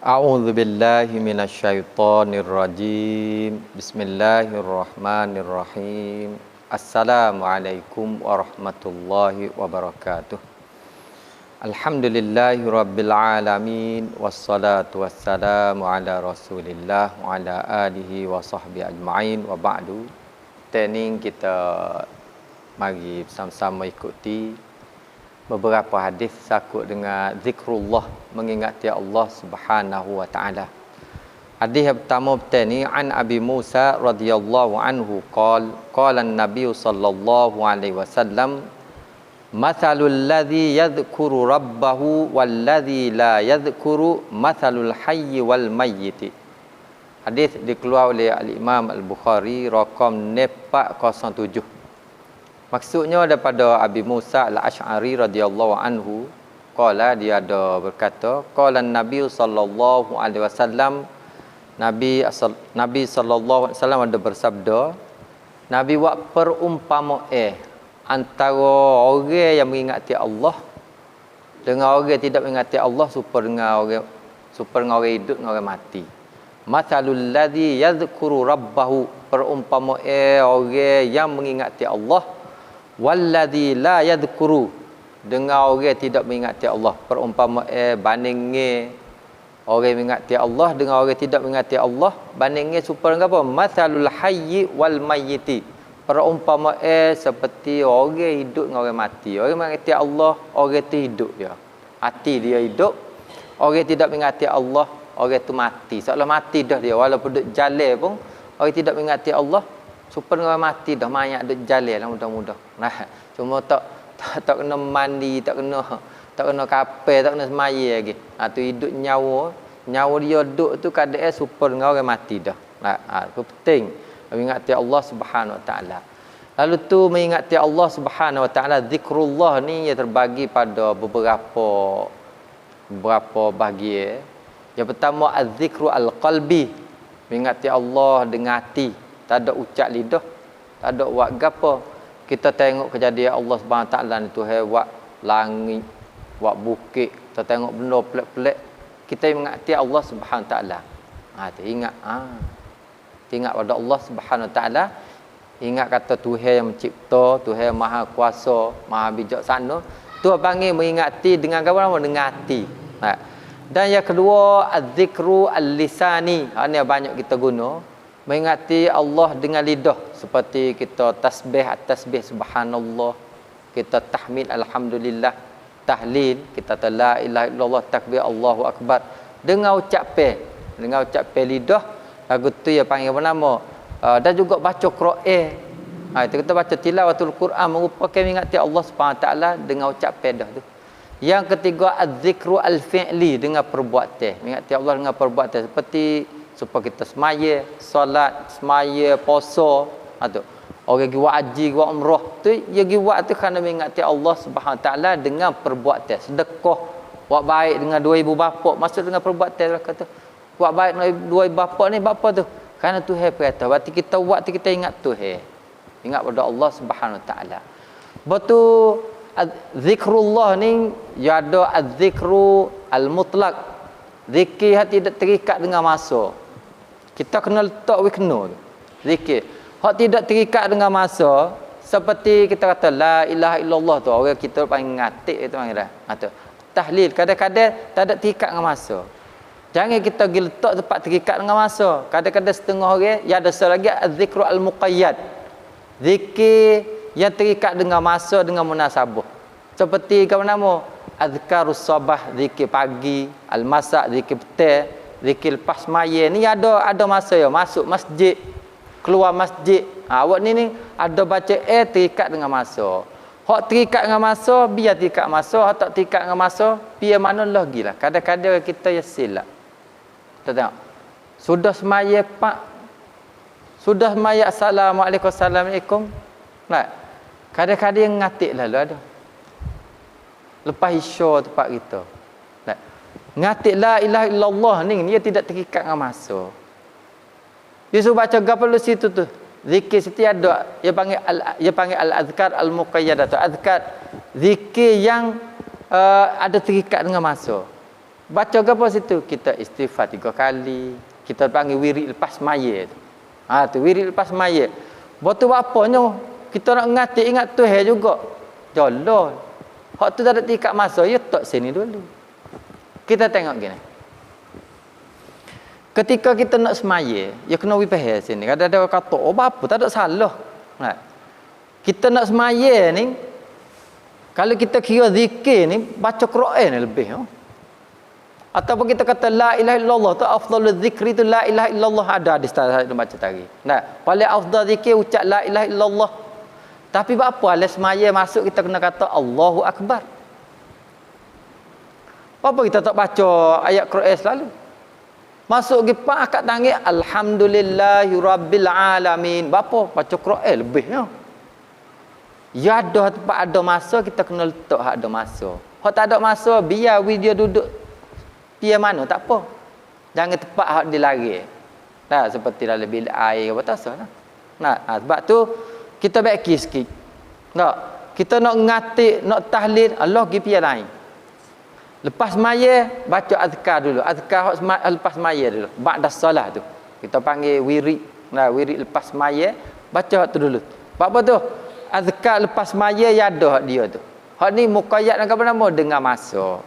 A'udzu billahi minasyaitonir rajim. Bismillahirrahmanirrahim. Assalamualaikum warahmatullahi wabarakatuh. Alhamdulillahi rabbil alamin wassalatu wassalamu ala rasulillah wa ala alihi wa sahbi ajma'in wa ba'du. Training kita mari sama-sama ikuti beberapa hadis sakut dengan zikrullah mengingati Allah Subhanahu wa taala. Hadis yang pertama betul ni an Abi Musa radhiyallahu anhu qal qala an-nabiy sallallahu alaihi wasallam mathalul ladzi yadhkuru rabbahu wal ladzi la yadhkuru mathalul hayy wal mayyit. Hadis dikeluar oleh al-Imam Al-Bukhari rakam 407. Maksudnya daripada Abi Musa Al-Asy'ari radhiyallahu anhu qala dia ada berkata qala Nabi sallallahu alaihi wasallam Nabi asal, Nabi sallallahu alaihi wasallam ada bersabda Nabi buat perumpamaan eh antara orang yang mengingati Allah dengan orang yang tidak mengingati Allah super dengan orang super dengan orang hidup dengan orang mati. Masalul ladzi yadhkuru rabbahu perumpamaan eh orang yang mengingati Allah walladzi la yadhkuru. Dengan orang tidak mengingati Allah. Perumpama eh bandingnya orang mengingati Allah dengan orang tidak mengingati Allah bandingnya super apa? Masalul hayyi wal mayyiti. Perumpama eh seperti orang hidup dengan orang mati. Orang mengingati Allah orang itu hidup dia. Hati dia hidup orang tidak mengingati Allah orang itu mati. Seolah mati dah dia walaupun duduk jalan pun orang tidak mengingati Allah Super dengan mati dah mayat duk jalan lah mudah-mudah. Nah, cuma tak, tak tak kena mandi, tak kena tak kena kapal, tak kena semaya lagi. Ha tu hidup nyawa, nyawa dia duk tu kadang super dengan orang mati dah. Nah, ha, itu penting mengingati Allah Subhanahu Wa Taala. Lalu tu mengingati Allah Subhanahu Wa Taala, zikrullah ni ia terbagi pada beberapa beberapa bahagian. Yang pertama az-zikru al-qalbi, mengingati Allah dengan hati tak ada ucap lidah. Tak ada buat gapo kita tengok kejadian Allah Subhanahu taala ni Tuhan buat langit buat bukit. Kita tengok benda pelik-pelik. Kita mengakti Allah Subhanahu taala. Ha ingat. Ha. Ingat pada Allah Subhanahu taala. Ingat kata Tuhan yang mencipta Tuhan yang maha kuasa maha bijaksana tu panggil mengingati dengan apa? Nama dengan hati. Ha. dan yang kedua az-zikru al-lisani. Ha ni banyak kita guna mengingati Allah dengan lidah seperti kita tasbih tasbih subhanallah. Kita tahmid alhamdulillah. Tahlil kita la ilaha illallah takbir Allahu akbar. Dengan ucapan dengan ucapan lidah lagu tu ya panggil apa nama? Uh, dan juga baca Quran. Ha itu kita baca tilawatul Quran merupakan mengingati Allah Subhanahu taala dengan ucapan dah tu. Yang ketiga az-zikru al-fi'li dengan perbuatan. Mengingati Allah dengan perbuatan seperti supaya kita semaya solat semaya puasa. Ha tu. Orang pergi buat haji buat umrah tu dia pergi buat tu kerana mengingati Allah Subhanahu taala dengan perbuatan sedekah. Buat baik dengan dua ibu bapa. Maksud dengan perbuatan lah kata buat baik dengan dua ibu bapa ni bapa tu. Kerana Tuhan berkata berarti kita buat tu kita ingat Tuhan. Ingat pada Allah Subhanahu taala. Betul zikrullah ni ya ada az-zikru al-mutlaq. Zikir hati tidak terikat dengan masa kita kena letak we kena tu. Zikir. Hak tidak terikat dengan masa seperti kita kata la ilaha illallah tu orang kita paling ngatik itu panggil dah. Ha tu. Tahlil kadang-kadang tak ada terikat dengan masa. Jangan kita pergi letak tempat terikat dengan masa. Kadang-kadang setengah orang ya ada selagi az-zikru al-muqayyad. Zikir yang terikat dengan masa dengan munasabah. Seperti kau nama azkarus sabah zikir pagi, al-masa zikir petang, zikir pas maya ni ada ada masa ya masuk masjid keluar masjid. Ha, awak ni ni ada baca eh terikat dengan masa. Hak terikat dengan masa biar terikat masa. Hak tak terikat dengan masa biar mana lagi lah kadang-kadang kita ya silap. Kita tengok. Sudah semaya pak. Sudah semaya assalamualaikum assalamualaikum. Nah kadang-kadang ngatik lalu ada. Lepas isya tempat kita Ngatik la ilaha illallah ni dia tidak terikat dengan masa. Dia suruh baca gapo situ tu. Zikir setiap ada dia panggil al dia panggil al azkar al muqayyadah. Azkar zikir yang uh, ada terikat dengan masa. Baca apa situ? Kita istighfar tiga kali. Kita panggil wirid lepas maya tu. Ha tu wirid lepas maya. Waktu bapanya kita nak ngati ingat Tuhan juga. Jolol. Hak tu tak ada tikat masa, ya tak sini dulu. Kita tengok gini. Ketika kita nak semaya, ya kena wipah sini. Kadang-kadang kata, oh apa, tak ada salah. Nah. Kita nak semaya ni, kalau kita kira zikir ni, baca Quran lebih. Oh. Ataupun kita kata la ilaha illallah tu afdalul zikri tu la ilaha illallah ada di sana baca tadi. Nah, paling afdal zikir ucap la ilaha illallah. Tapi apa alas semaya masuk kita kena kata Allahu akbar. Apa kita tak baca ayat Quran selalu? Masuk pergi pak akad tangi alhamdulillahi rabbil alamin. Apa baca Quran lebih ya. Ada tempat ada masa kita kena letak ada masa. Hak tak ada masa biar video duduk Pia mana tak apa. Jangan tepat hak dia lari. Nah, seperti dalam bil air apa tak sah. Nah, ha, sebab tu kita baiki sikit. Nak kita nak ngati, nak tahlil Allah pergi pia lain. Lepas maya baca azkar dulu. Azkar lepas maya dulu. Ba'da solat tu. Kita panggil wirid. Nah, wirid lepas maya baca tu dulu. Apa, tu? Azkar lepas maya ya ada dia tu. Hak ni muqayyad dengan apa nama? Dengan masa.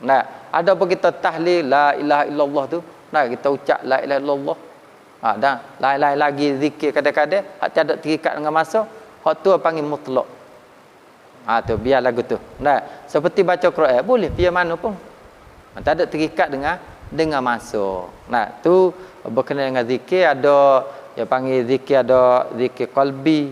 Nah, ada apa kita tahlil la ilaha illallah tu? Nah, kita ucap la ilaha illallah. Ha, dan lain-lain lagi zikir kadang-kadang hak tiada terikat dengan masa, hak tu panggil mutlak. Ha tu biar lagu tu. Nah, seperti baca Quran boleh biar mana pun. Ha, tak ada terikat dengan dengan masa. Nah, tu berkenaan dengan zikir ada yang panggil zikir ada zikir qalbi.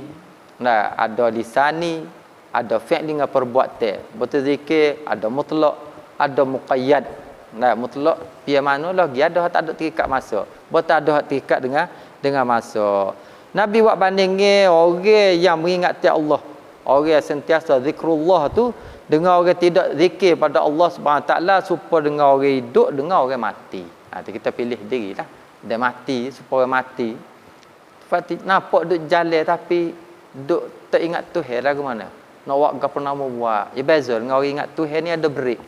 Nah, ada lisani, ada fi'l dengan perbuatan. Betul zikir ada mutlak, ada muqayyad nah mutlak biar mana lagi ada tak ada terikat masa betul ada terikat dengan dengan masa nabi buat bandingnya orang yang mengingat Allah orang yang sentiasa zikrullah tu dengan orang tidak zikir pada Allah Subhanahu taala supaya dengan orang hidup dengan orang mati. Ha tu kita pilih dirilah. Dia mati supaya mati. Fati nampak duk jalan tapi duk tak ingat Tuhan lagu mana. Nak buat apa pernah buat. Ya beza dengan orang ingat Tuhan ni ada break.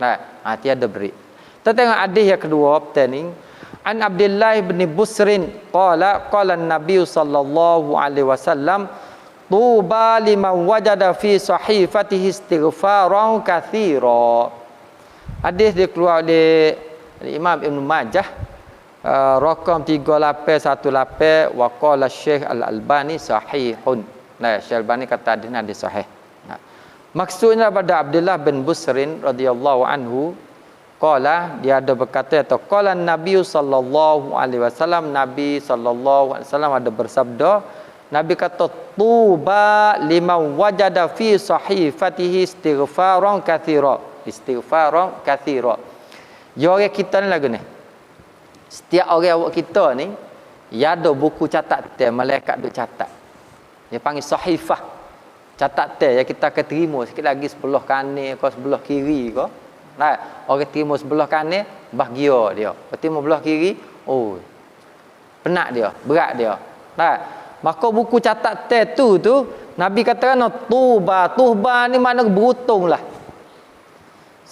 Nah, ha, tiada beri. Kita tengok hadis yang kedua pertanyaan An Abdullah bin Busrin qala qala Nabi sallallahu alaihi wasallam tuba liman wajada fi sahifatihi istighfaran katsira. Hadis dikeluar oleh Imam Ibn Majah uh, rakam 3818 wa qala Syekh Al-Albani sahihun. Nah, Syekh Al-Albani kata hadis hadis sahih. Maksudnya pada Abdullah bin Busrin radhiyallahu anhu qala dia ada berkata atau qala Nabi sallallahu alaihi wasallam Nabi sallallahu alaihi wasallam ada bersabda Nabi kata tuba liman wajada fi sahifatihi istighfaran kathira. Istighfaran kathira. Ya orang kita ni lagu ni. Setiap orang awak kita ni ya ada buku catat malaikat duk catat. Dia panggil sahifah. Catat teh yang kita akan terima sikit lagi sebelah kanan ke sebelah kiri ke. Nah orang terima sebelah kanan bahagia dia. Terima sebelah kiri oh penat dia berat dia. Nah maka buku catat teh tu tu nabi katakan tuba tuba ni makna beruntunglah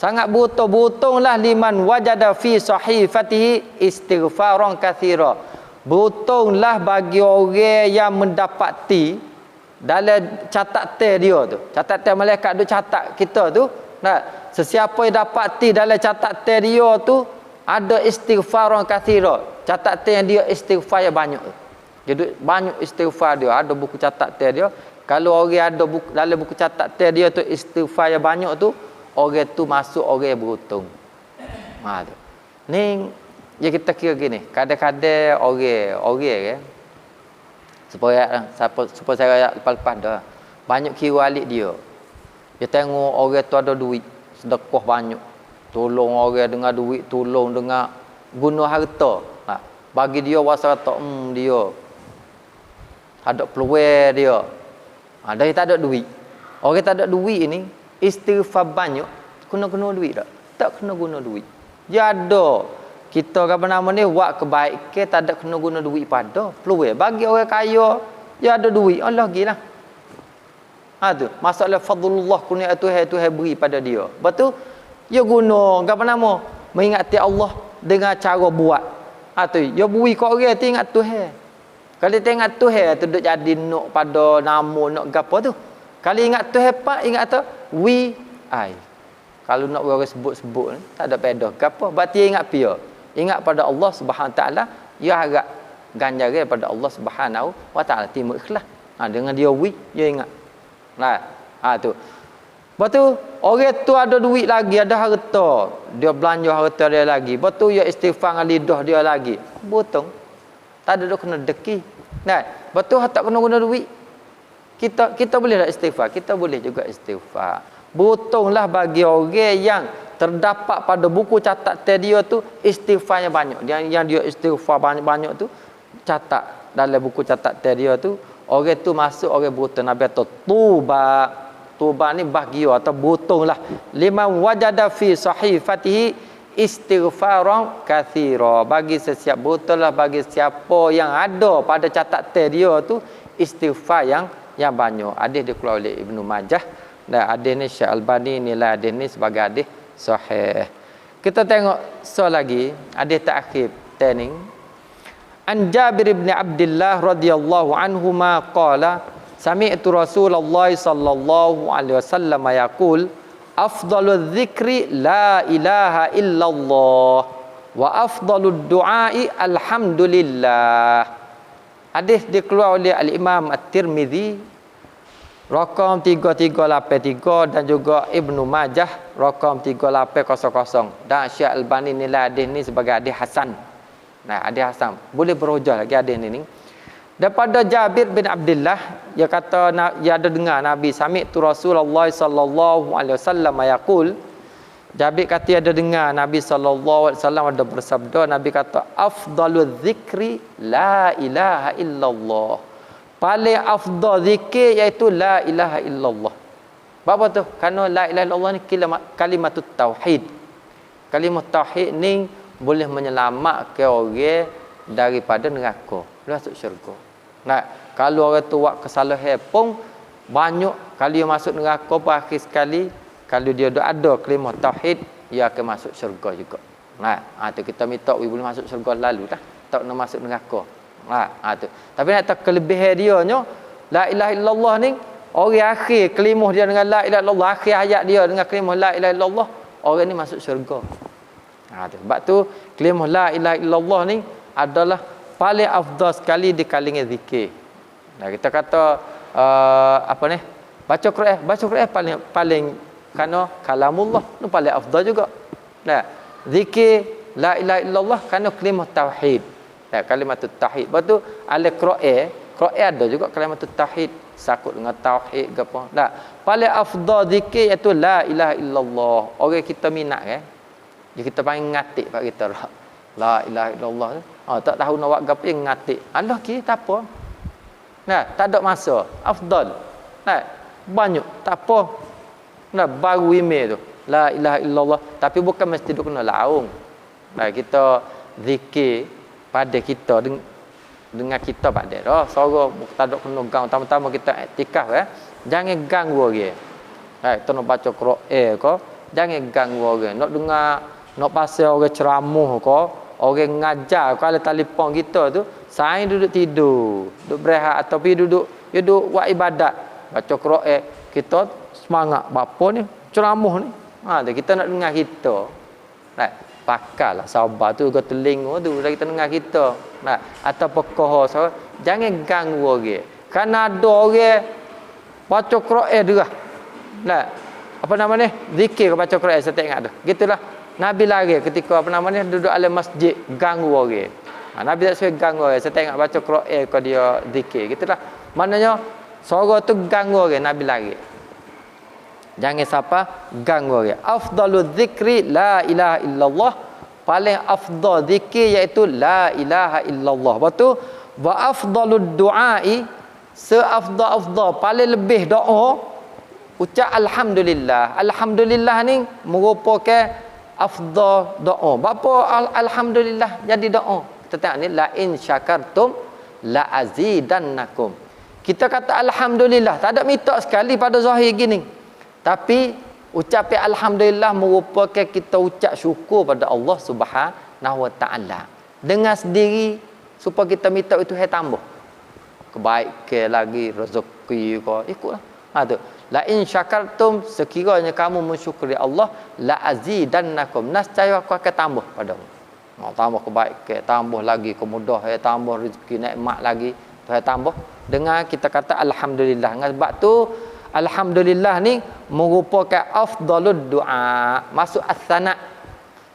sangat beruntung beruntunglah liman wajada fi sahifatihi istighfaran kathira. Beruntunglah bagi orang yang mendapati dalam catat teh dia tu. Catat teh malaikat tu catat kita tu. Nah sesiapa yang dapati dalam catat teh dia tu ada istighfar yang kathira. Catat teh yang dia istighfar yang banyak jadi banyak istighfar dia ada buku catat dia. Kalau orang ada buku, dalam buku catat dia tu istighfar yang banyak tu orang tu masuk orang yang beruntung. Ha tu. Ni ya kita kira gini kadang-kadang orang orang kan supaya siapa supaya saya lepas-lepas dah. Banyak kira alik dia. Dia tengok orang tu ada duit sedekah banyak. Tolong orang dengan duit tolong dengan guna harta. Ha. bagi dia wasa kata hmm dia ada peluang dia. Ha, dia tak ada duit. Orang tak ada duit ini istighfar banyak kena guna duit tak? Tak kena guna duit. Dia ada. Kita apa nama ni buat kebaikan tak ada kena guna duit pada peluang. Bagi orang kaya dia ada duit. Allah gilah. Ha tu. Masalah fadlullah kurnia Tuhan Tuhan beri pada dia. Betul? Ya guna. Apa nama? Mengingati Allah dengan cara buat. Ha tu, ya bui kau orang tu ingat Tuhan. Kalau dia ingat Tuhan tu duk jadi nak pada nama nak gapo tu. Kalau ingat Tuhan pak ingat tu we I. Kalau nak orang sebut-sebut tak ada beda gapo. Berarti ingat pia. Ingat pada Allah Subhanahu taala, ya harap ganjaran pada Allah Subhanahu wa taala timur ikhlas. Ha dengan dia we dia ingat. Nah, ha tu. Lepas tu, orang tu ada duit lagi, ada harta. Dia belanja harta dia lagi. Lepas tu, dia istighfar dengan lidah dia lagi. Botong. Tak ada kena deki. Nah, lepas tu, tak kena guna duit. Kita kita boleh tak istighfar? Kita boleh juga istighfar. Botonglah bagi orang yang terdapat pada buku catat dia tu istighfarnya banyak. Yang yang dia istighfar banyak-banyak tu catat dalam buku catat dia tu orang tu masuk orang berhutang Nabi atau tuba Tuba ni bahagia atau butung lah. Lima wajada fi sahifatihi istighfaran kathira. Bagi sesiap betul lah bagi siapa yang ada pada catatan dia tu istighfar yang yang banyak. Hadis dikeluar oleh Ibnu Majah dan hadis ni Syekh Albani nilai hadis ni sebagai hadis sahih. Kita tengok so lagi hadis terakhir tening. An Jabir bin Abdullah radhiyallahu anhu ma qala Sami'tu Rasulullah sallallahu alaihi wasallam yaqul afdalul dzikri la ilaha illallah wa afdalud du'ai alhamdulillah. Hadis dikeluar oleh Al-Imam At-Tirmizi rakam 3383 dan juga Ibnu Majah rakam 3800 dan Syekh Albani nilai hadis ni sebagai hadis hasan. Nah, hadis hasan. Boleh berhujah lagi hadis ni ni. Daripada Jabir bin Abdullah dia kata dia ada dengar Nabi Sami tu Rasulullah sallallahu alaihi wasallam yaqul Jabir kata ada dengar Nabi sallallahu alaihi wasallam ada bersabda Nabi kata afdalul zikri la ilaha illallah. Paling afdal zikir iaitu la ilaha illallah. Apa tu? Karena la ilaha illallah ni kalimat tauhid. Kalimat tauhid ni boleh menyelamatkan orang daripada neraka, masuk syurga. Nah, kalau orang tu buat kesalahan pun banyak kali dia masuk neraka pun akhir sekali kalau dia ada kelima tauhid dia akan masuk syurga juga. Nah, ha tu kita minta we boleh masuk syurga lalu dah. Tak nak masuk neraka. Ha, ha tu. Tapi nak tahu kelebihan dia nya la ilaha illallah ni orang akhir kelimah dia dengan la ilaha illallah akhir ayat dia dengan kelimah la ilaha illallah orang ni masuk syurga. Ha tu. Sebab tu kelimah la ilaha illallah ni adalah paling afdal sekali di kalangan zikir. Nah, kita kata uh, apa ni? Baca Quran, baca Quran paling paling kerana kalamullah itu paling afdal juga. Nah, zikir la ilaha illallah kerana kalimah tauhid. Nah, kalimah tauhid. Lepas tu ala Quran, ada juga kalimah tauhid sakut dengan tauhid ke apa. Nah, paling afdal zikir iaitu la ilaha illallah. Orang kita minat kan? Dia kita panggil ngatik pak kita. La ilaha illallah. Ha, tak tahu nak buat gapo yang ngatik. Allah ki tak apa. Nah, tak ada masa. Afdal. Nah, banyak tak apa. Nah, baru email tu. La ilaha illallah. Tapi bukan mesti duk kena laung. Nah, kita zikir pada kita dengan dengan kita pada dah. Suara tak ada kena gang. Tama-tama kita etikaf eh. Jangan ganggu orang. Hai, kita nak baca Quran ko. Jangan ganggu orang. Nak dengar nak pasal orang ceramah ko orang ngajar kalau telefon kita tu saya duduk tidur duduk berehat ataupun duduk dia duduk buat ibadat. Baca Quran kita semangat. Bapa ni? Ceramah ni. Ha kita nak dengar kita. Right? Pakallah sabar tu ke telinga tu kita dengar kita. Nah atau pekoh jangan ganggu orang. Kerana ada orang baca Quran dia nah apa nama ni? Zikir baca Quran saya tak ingat tu gitulah Nabi lari ketika apa namanya duduk dalam masjid ganggu orang. Ha, Nabi tak suka ganggu orang. Saya tengok baca Quran kau dia zikir. Gitulah. Maknanya suara tu ganggu orang Nabi lari. Jangan siapa ganggu orang. Afdalu zikri la ilaha illallah. Paling afdal zikir iaitu la ilaha illallah. Lepas tu wa afdalu du'ai seafdal-afdal paling lebih doa ucap alhamdulillah. Alhamdulillah ni merupakan afdal doa. Bapa al- alhamdulillah jadi doa. Kita tengok ni la in syakartum la azidannakum. Kita kata alhamdulillah, tak ada minta sekali pada zahir gini. Tapi Ucap alhamdulillah merupakan kita ucap syukur pada Allah Subhanahu wa taala. Dengan sendiri supaya kita minta itu hai tambah. Kebaikan lagi rezeki ko ikutlah. Ha tu. La in syakartum sekiranya kamu mensyukuri Allah la azidannakum. Nascaya aku akan tambah padamu. Mau tambah kebaikan, tambah lagi kemudahan, ya, tambah rezeki nikmat lagi. Tuhan tambah dengan kita kata alhamdulillah. Sebab tu Alhamdulillah ni merupakan afdalud doa. Masuk as-sana.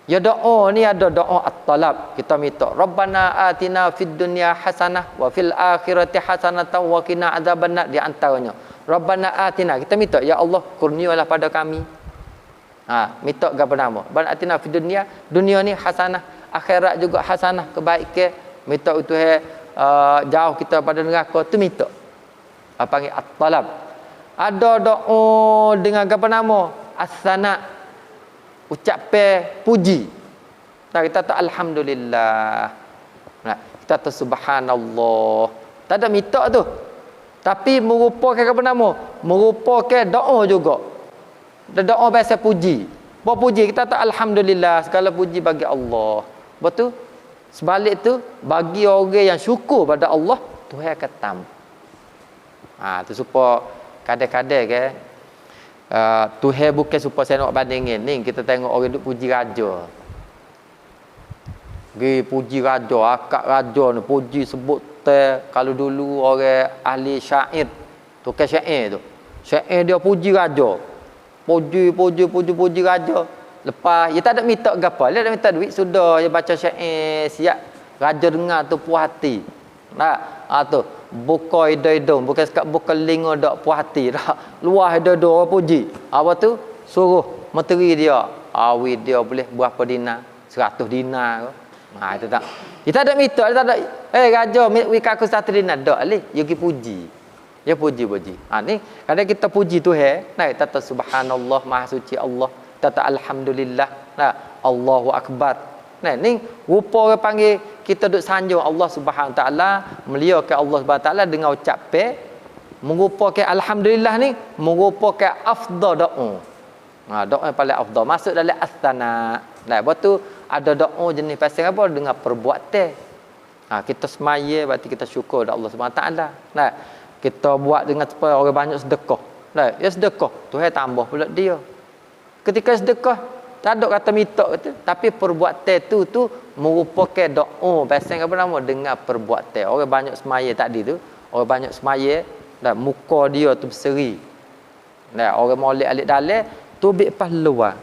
Ya doa ni ada doa at-talab. Kita minta Rabbana atina fid dunya hasanah wa fil akhirati hasanah wa qina adzabannar di antaranya. Rabbana atina. Kita minta ya Allah kurnialah pada kami. Ha, minta apa nama? Rabbana atina fid dunya dunia ni hasanah, akhirat juga hasanah kebaikan. Minta itu uh, jauh kita pada neraka tu minta. Apa panggil at-talab. Ada doa dengan apa nama? Asana ucap puji. Nah, kita tak alhamdulillah. Nah, kita tak subhanallah. Tak ada minta tu tapi merupakan apa nama? Merupakan doa juga. Doa bahasa puji. Buat puji kita tak alhamdulillah segala puji bagi Allah. Betul sebalik tu bagi orang yang syukur pada Allah Tuhan akan tam. Ha tu supaya kadang-kadang ke? Uh, Tuhan bukan supaya saya nak bandingin. Ni kita tengok orang duk puji raja. Gi puji raja, akak raja ni puji sebut te kalau dulu orang ahli syair tu ke syair tu. Syair dia puji raja. Puji puji puji puji raja. Lepas dia tak ada minta gapo, dia ada minta duit sudah dia baca syair siap. Raja dengar tu puas hati. Nah, ha, tu. Buka hidung bukan sekat buka lingo dak puas hati. Dah luah hidung puji. Apa tu? Suruh menteri dia. Awi dia boleh berapa dinar? 100 dinar ha itu tak. Kita ada minta kita ada eh raja wika aku satu dinar dak ali. You puji. Ya puji puji. Ha ni kadang kita puji tu he nah kita subhanallah maha suci Allah kita alhamdulillah nah Allahu akbar. Nah ni rupa orang panggil kita duk sanjung Allah Subhanahu taala melihatkan Allah Subhanahu taala dengan ucap pe merupakan alhamdulillah ni merupakan afdal doa. Ha doa yang paling afdal. Masuk dalam astana. Nah, lepas tu ada doa jenis pasal apa dengan perbuatan. Ha kita semaya berarti kita syukur pada Allah taala. Nah, kita buat dengan supaya orang banyak sedekah. Nah, ya sedekah, Tuhan tambah pula dia. Ketika sedekah, tak ada kata minta kata, tapi perbuatan tu tu merupakan doa pasal apa nama dengan perbuatan. Orang banyak semaya tadi tu, orang banyak semaya dan muka dia tu berseri. Nah, orang molek alik dalal tu bik pahlawan.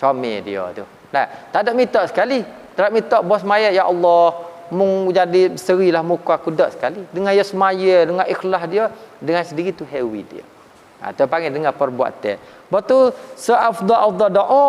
Comel dia tu. Nah, tak ada minta sekali. Tak ada minta bos semaya ya Allah mung jadi berserilah muka aku dak sekali. Dengan ya semaya, dengan ikhlas dia, dengan sendiri tu hewi dia. Ha, tu panggil dengan perbuatan. Betul seafdal-afdal doa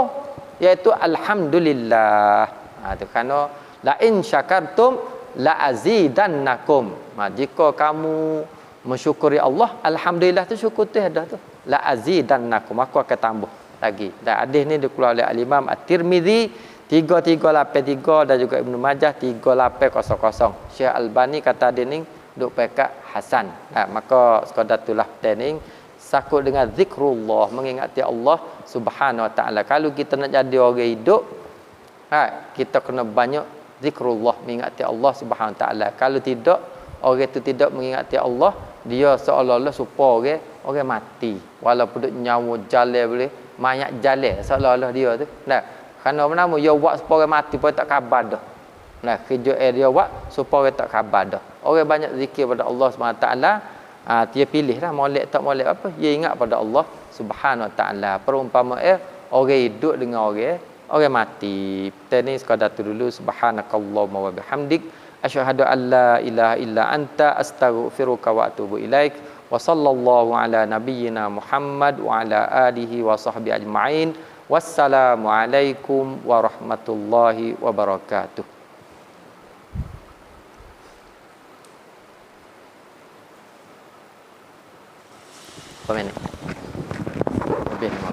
iaitu alhamdulillah. Ha tu kerana la in syakartum la azidannakum. Ha, jika kamu mensyukuri Allah, alhamdulillah tu syukur tu ada tu. La azidannakum. Aku akan tambah lagi. Dan hadis ni dikeluarkan oleh Al-Imam At-Tirmizi 3383 dan juga Ibnu Majah 3800. Syekh Albani kata dia ni duk pekak hasan. Ha, maka sekadar itulah training sakut dengan zikrullah mengingati Allah Subhanahu wa taala. Kalau kita nak jadi orang hidup, ha, kita kena banyak zikrullah mengingati Allah Subhanahu wa taala. Kalau tidak, orang itu tidak mengingati Allah, dia seolah-olah supaya orang orang mati. Walaupun nyawa jalan boleh, mayat jalan seolah-olah dia tu. Nah, kerana apa nama dia buat supaya mati pun tak khabar dah. Nah, kerja dia buat supaya tak khabar dah. Orang banyak zikir pada Allah taala, ha, dia pilih lah molek tak molek apa. Dia ingat pada Allah subhanahu ta'ala. Perumpama eh orang hidup dengan orang orang mati. Kita ni sekadar tu dulu. Subhanakallahumma wa bihamdik. Asyhadu an la ilaha illa anta astaghfiruka wa atubu وصلى الله على نبينا محمد وعلى آله وصحبه أجمعين والسلام عليكم ورحمة الله وبركاته Komen ni. Lebih ni